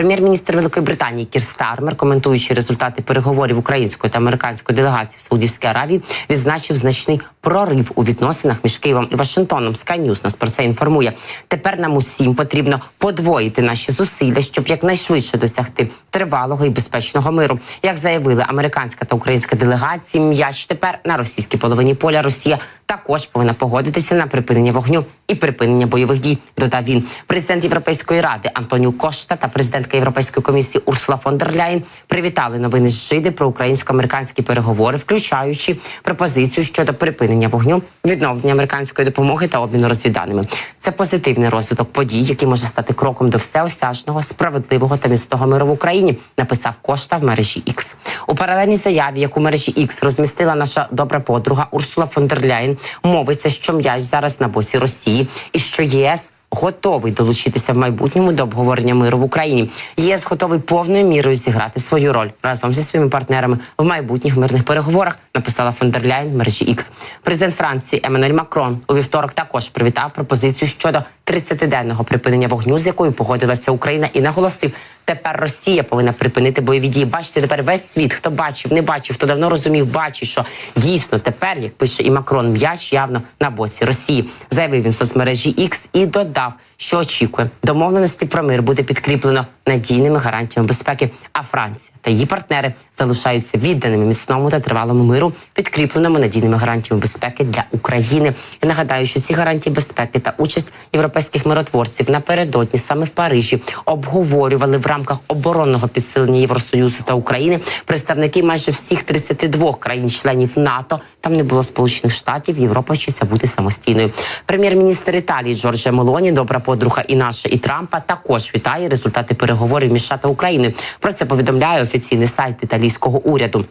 Прем'єр-міністр Великої Британії Кір Стармер, коментуючи результати переговорів української та американської делегації в Саудівській Аравії, відзначив значний прорив у відносинах між Києвом і Вашингтоном. Sky нас про це інформує. Тепер нам усім потрібно подвоїти наші зусилля, щоб якнайшвидше досягти тривалого і безпечного миру. Як заявили американська та українська делегації, м'яч тепер на російській половині поля. Росія також повинна погодитися на припинення вогню і припинення бойових дій. Додав він. Президент Європейської ради Антоніу Кошта та президентка Європейської комісії Урсула фон дер Ляєн привітали новини з Жиди про українсько-американські переговори, включаючи пропозицію щодо припинення вогню, відновлення американської допомоги та обміну розвіданими. Це позитивний розвиток подій, який може стати кроком до всеосяжного, справедливого та міцного миру в Україні. Написав Кошта в мережі X. у паралельній заяві, яку мережі X розмістила наша добра подруга Урсула фон дер Ляєн, мовиться, що м'яч зараз на боці Росії і що ЄС. Готовий долучитися в майбутньому до обговорення миру в Україні. ЄС готовий повною мірою зіграти свою роль разом зі своїми партнерами в майбутніх мирних переговорах. Написала фондерляйн мережі X. Президент Франції Еммануель Макрон у вівторок також привітав пропозицію щодо 30-денного припинення вогню, з якою погодилася Україна, і наголосив, тепер Росія повинна припинити бойові дії. Бачите, тепер весь світ, хто бачив, не бачив, хто давно розумів, бачить, що дійсно тепер, як пише і Макрон, м'яч явно на боці Росії. Заявив він в соцмережі X і додав, що очікує домовленості про мир буде підкріплено надійними гарантіями безпеки. А Франція та її партнери залишаються відданими міцному та тривалому миру, підкріпленому надійними гарантіями безпеки для України. І нагадаю, що ці гарантії безпеки та участь європейських миротворців напередодні саме в Парижі обговорювали в рамках оборонного підсилення Євросоюзу та України представники майже всіх 32 країн-членів НАТО. Там не було сполучених штатів. Європа вчиться бути самостійною. Прем'єр-міністр Італії Джорджа Мелоні, добра подруга і наша, і Трампа також вітає результати переговорів між США та Україною. Про це повідомляє офіційний сайт італійського уряду.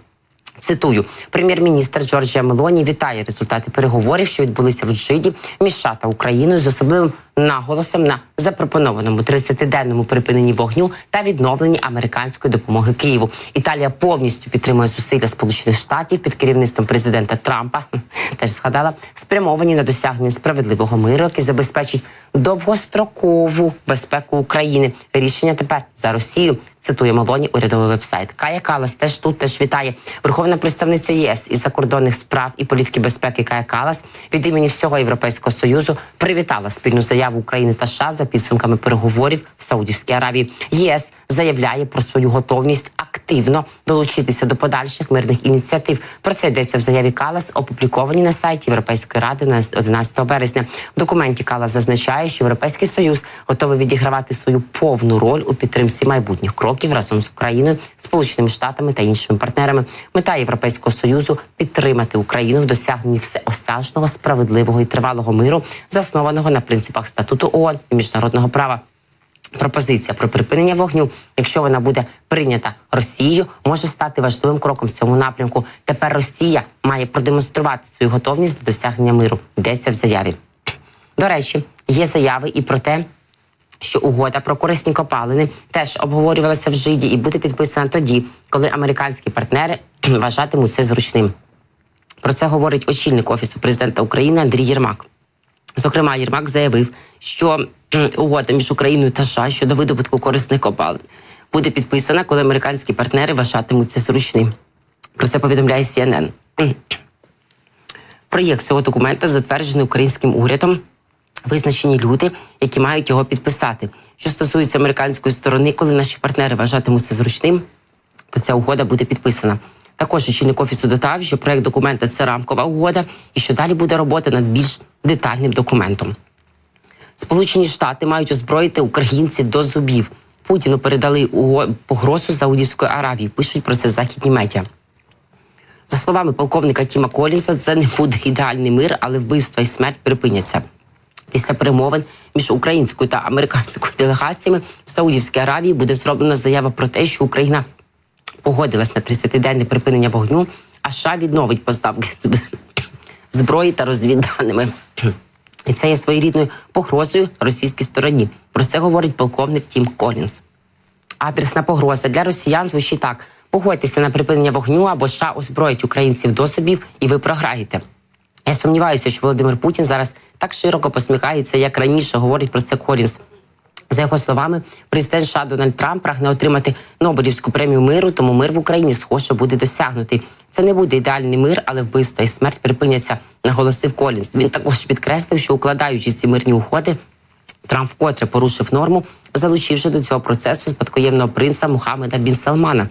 Цитую, прем'єр-міністр Джорджія Мелоні вітає результати переговорів, що відбулися в Джиді між США Україною з особливим наголосом на запропонованому 30-денному припиненні вогню та відновленні американської допомоги Києву. Італія повністю підтримує зусилля Сполучених Штатів під керівництвом президента Трампа. Теж згадала спрямовані на досягнення справедливого миру, який забезпечить довгострокову безпеку України. Рішення тепер за Росію. Цитує Молоні урядовий вебсайт. Кая Калас теж тут теж вітає верховна представниця ЄС із закордонних справ і політики безпеки Кая Калас від імені всього Європейського союзу привітала спільну заяву України та США за підсумками переговорів в Саудівській Аравії. ЄС заявляє про свою готовність активно долучитися до подальших мирних ініціатив. Про це йдеться в заяві Калас, опублікованій на сайті Європейської ради на 11 березня. В документі Калас зазначає, що Європейський союз готовий відігравати свою повну роль у підтримці майбутніх кроків разом з Україною, Сполученими Штатами та іншими партнерами. Мета Європейського союзу підтримати Україну в досягненні всеосяжного, справедливого і тривалого миру, заснованого на принципах статуту ООН і міжнародного права. Пропозиція про припинення вогню, якщо вона буде прийнята Росією, може стати важливим кроком в цьому напрямку. Тепер Росія має продемонструвати свою готовність до досягнення миру. Йдеться в заяві. До речі, є заяви і про те, що угода про корисні копалини теж обговорювалася в Жиді і буде підписана тоді, коли американські партнери вважатимуть це зручним. Про це говорить очільник офісу президента України Андрій Єрмак. Зокрема, Єрмак заявив, що угода між Україною та США щодо видобутку корисних копалин буде підписана, коли американські партнери вважатимуть це зручним. Про це повідомляє CNN. Проєкт цього документа затверджений українським урядом. Визначені люди, які мають його підписати. Що стосується американської сторони, коли наші партнери вважатимуть це зручним, то ця угода буде підписана. Також очільник офісу додав, що проект документа це рамкова угода, і що далі буде робота над більш детальним документом. Сполучені Штати мають озброїти українців до зубів. Путіну передали погрозу Саудівської Аравії. Пишуть про це західні медіа. За словами полковника Тіма Колінса, це не буде ідеальний мир, але вбивства і смерть припиняться. Після перемовин між українською та американською делегаціями в Саудівській Аравії буде зроблена заява про те, що Україна погодилась на 30-денне припинення вогню, а США відновить поставки зброї та розвідданими. І це є своєрідною погрозою російській стороні. Про це говорить полковник Тім Колінс. Адресна погроза для росіян звучить так: погодьтеся на припинення вогню або США озброїть українців до собів, і ви програєте. Я сумніваюся, що Володимир Путін зараз так широко посміхається, як раніше говорить про це Колінс. За його словами, президент США Дональд Трамп прагне отримати Нобелівську премію миру, тому мир в Україні схоже буде досягнутий. Це не буде ідеальний мир, але вбивства і смерть припиняться, наголосив Колінс. Він також підкреслив, що укладаючи ці мирні угоди, Трамп вкотре порушив норму, залучивши до цього процесу спадкоємного принца Мухаммеда Бін Салмана.